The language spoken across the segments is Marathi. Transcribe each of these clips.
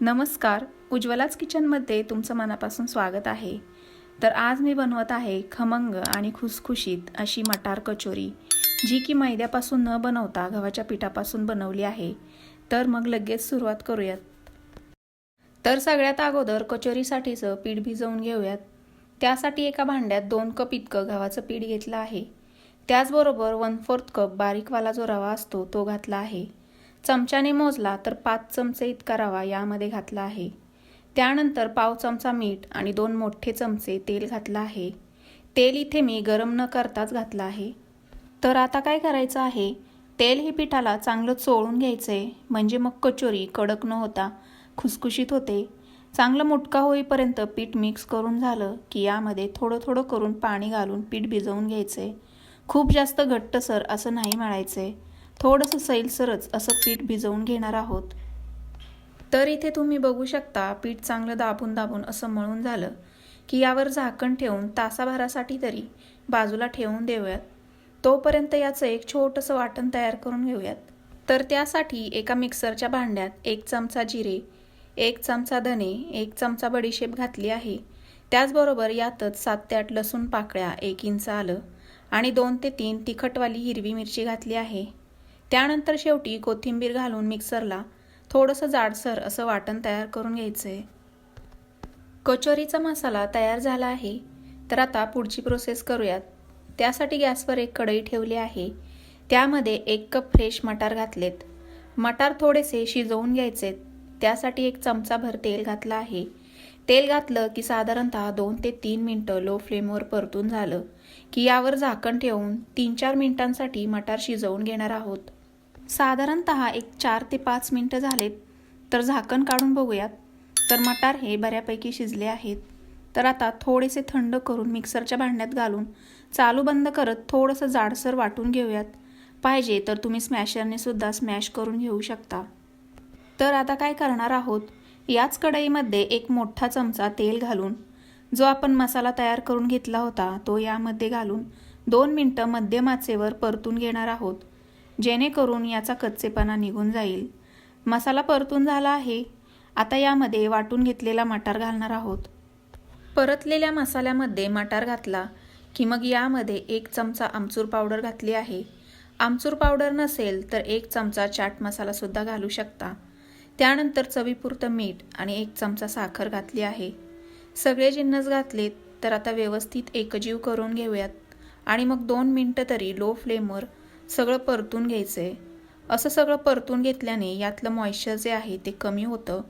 नमस्कार. उज्ज्वलाच किचनमध्ये तुमचं मनापासून स्वागत आहे. तर आज मी बनवत आहे खमंग आणि खुसखुशीत अशी मटार कचोरी जी की मैद्यापासून न बनवता गव्हाच्या पिठापासून बनवली आहे. तर मग लगेच सुरुवात करूयात. तर सगळ्यात अगोदर कचोरीसाठीचं पीठ भिजवून घेऊयात. त्यासाठी एका भांड्यात दोन कप इतकं गव्हाचं पीठ घेतलं आहे. त्याचबरोबर वन फोर्थ कप बारीकवाला जो रवा असतो तो घातला आहे. चमच्याने मोजला तर पाच चमचे इतका रवा यामध्ये घातला आहे. त्यानंतर पाव चमचा मीठ आणि दोन मोठे चमचे तेल घातलं आहे. तेल इथे मी गरम न करताच घातलं आहे. तर आता काय करायचं आहे? तेल हे पिठाला चांगलं चोळून घ्यायचं आहे म्हणजे मग कचोरी कडक न होता खुसखुशीत होते. चांगलं मुटका होईपर्यंत पीठ मिक्स करून झालं की यामध्ये थोडं थोडं करून पाणी घालून पीठ भिजवून घ्यायचं आहे खूप जास्त घट्टसर असं नाही मळायचं आहे थोडंसं सैलसरच असं पीठ भिजवून घेणार आहोत. तर इथे तुम्ही बघू शकता पीठ चांगलं दाबून दाबून असं मळून झालं की यावर झाकण ठेवून तासाभरासाठी तरी बाजूला ठेवून देऊयात. तोपर्यंत याचं एक छोटंसं वाटण तयार करून घेऊयात. तर त्यासाठी एका मिक्सरच्या भांड्यात एक चमचा जिरे एक चमचा धने एक चमचा बडीशेप घातली आहे. त्याचबरोबर यातच सात ते आठ लसूण पाकळ्या एक इंच आलं आणि दोन ते तीन तिखटवाली हिरवी मिरची घातली आहे. त्यानंतर शेवटी कोथिंबीर घालून मिक्सरला थोडंसं जाडसर असं वाटण तयार करून घ्यायचं. आहे कचोरीचा मसाला तयार झाला आहे तर आता पुढची प्रोसेस करूयात. त्यासाठी गॅसवर एक कढई ठेवली आहे. त्यामध्ये एक कप फ्रेश मटार घातलेत. मटार थोडेसे शिजवून घ्यायचे. त्यासाठी एक चमचाभर तेल घातलं आहे. तेल घातलं की साधारणतः दोन ते तीन मिनटं लो फ्लेमवर परतून झालं की यावर झाकण ठेवून तीन चार मिनिटांसाठी मटार शिजवून घेणार आहोत. साधारणत एक चार ते पाच मिनटं झालेत. तर झाकण काढून बघूयात. तर मटार हे बऱ्यापैकी शिजले आहेत. तर आता थोडेसे थंड करून मिक्सरच्या भांड्यात घालून चालू बंद करत थोडंसं जाडसर वाटून घेऊयात. पाहिजे तर तुम्ही स्मॅशरने सुद्धा स्मॅश करून घेऊ शकता. तर आता काय करणार आहोत? याच कढईमध्ये एक मोठा चमचा तेल घालून जो आपण मसाला तयार करून घेतला होता तो यामध्ये घालून दोन मिनटं मध्यम आचेवर परतून घेणार आहोत. जेणेकरून याचा कच्चेपणा निघून जाईल. मसाला परतून झाला आहे. आता यामध्ये वाटून घेतलेला मटार घालणार आहोत. परतलेल्या मसाल्यामध्ये मटार घातला की मग यामध्ये एक चमचा आमचूर पावडर घातली आहे. आमचूर पावडर नसेल तर एक चमचा चाट मसालासुद्धा घालू शकता. त्यानंतर चवीपुरतं मीठ आणि एक चमचा साखर घातली आहे. सगळे जिन्नस घातलेत तर आता व्यवस्थित एकजीव करून घेऊयात. आणि मग दोन मिनटं तरी लो फ्लेमवर सगळं परतून घ्यायचं. आहे असं सगळं परतून घेतल्याने यातलं मॉइश्चर जे आहे ते कमी होतं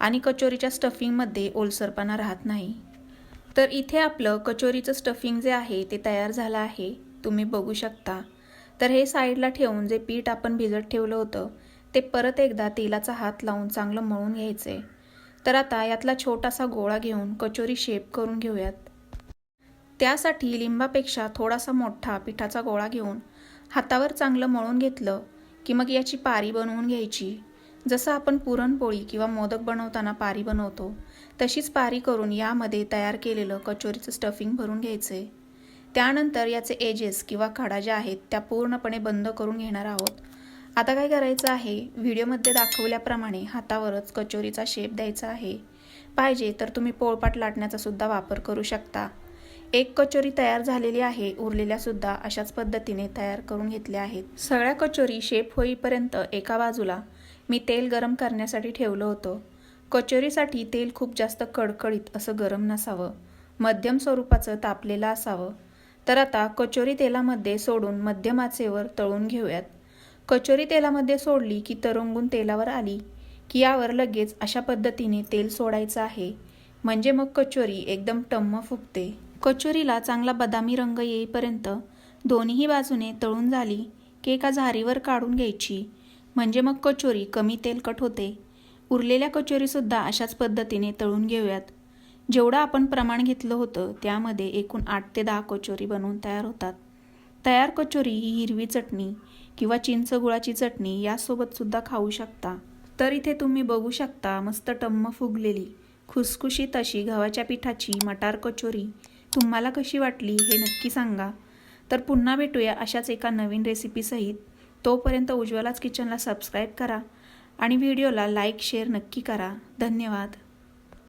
आणि कचोरीच्या स्टफिंगमध्ये ओलसरपणा राहत नाही. तर इथे आपलं कचोरीचं स्टफिंग जे आहे ते तयार झालं आहे. तुम्ही बघू शकता. तर हे साईडला ठेवून जे पीठ आपण भिजत ठेवलं होतं ते परत एकदा तेलाचा हात लावून चांगलं मळून घ्यायचं. आहे तर आता यातला छोटासा गोळा घेऊन कचोरी शेप करून घेऊयात. त्यासाठी लिंबापेक्षा थोडासा मोठा पिठाचा गोळा घेऊन हातावर चांगलं मळून घेतलं की मग याची पारी बनवून घ्यायची. जसं आपण पुरणपोळी किंवा मोदक बनवताना पारी बनवतो तशीच पारी करून यामध्ये तयार केलेलं कचोरीचं स्टफिंग भरून घ्यायचं. आहे त्यानंतर याचे एजेस किंवा खडा ज्या आहेत त्या पूर्णपणे बंद करून घेणार आहोत. आता काय करायचं आहे? व्हिडिओमध्ये दाखवल्याप्रमाणे हातावरच कचोरीचा शेप द्यायचा आहे. पाहिजे तर तुम्ही पोळपाट लाटण्याचा सुद्धा वापर करू शकता. एक कचोरी तयार झालेली आहे उरलेल्या सुद्धा अशाच पद्धतीने तयार करून घेतल्या आहेत. सगळ्या कचोरी शेप होईपर्यंत एका बाजूला मी तेल गरम करण्यासाठी ठेवलं होतं. कचोरीसाठी तेल खूप जास्त कडकडीत असं गरम नसावं. मध्यम स्वरूपाचं तापलेलं असावं. तर आता कचोरी तेलामध्ये सोडून मध्यम आचेवर तळून घेऊयात. कचोरी तेलामध्ये सोडली की तरंगून तेलावर आली की यावर लगेच अशा पद्धतीने तेल सोडायचं आहे. म्हणजे मग कचोरी एकदम टम्म फुगते. कचोरीला चांगला बदामी रंग येईपर्यंत दोन्हीही बाजूने तळून झाली की एका झारीवर काढून घ्यायची. म्हणजे मग कचोरी कमी तेलकट होते. उरलेल्या कचोरीसुद्धा अशाच पद्धतीने तळून घेऊयात. जेवढं आपण प्रमाण घेतलं होतं त्यामध्ये एकूण आठ ते दहा कचोरी बनवून तयार होतात. तयार कचोरी ही हिरवी चटणी किंवा चिंच गुळाची चटणी यासोबतसुद्धा खाऊ शकता. तर इथे तुम्ही बघू शकता मस्त टम्म फुगलेली खुसखुशीत अशी गव्हाच्या पिठाची मटार कचोरी तुम्हाला कशी वाटली हे नक्की सांगा. तर पुन्हा भेटूया अशाच एका नवीन रेसिपीसहित तोपर्यंत उज्ज्वलाच किचनला सबस्क्राईब करा आणि व्हिडिओला लाईक शेअर नक्की करा. धन्यवाद.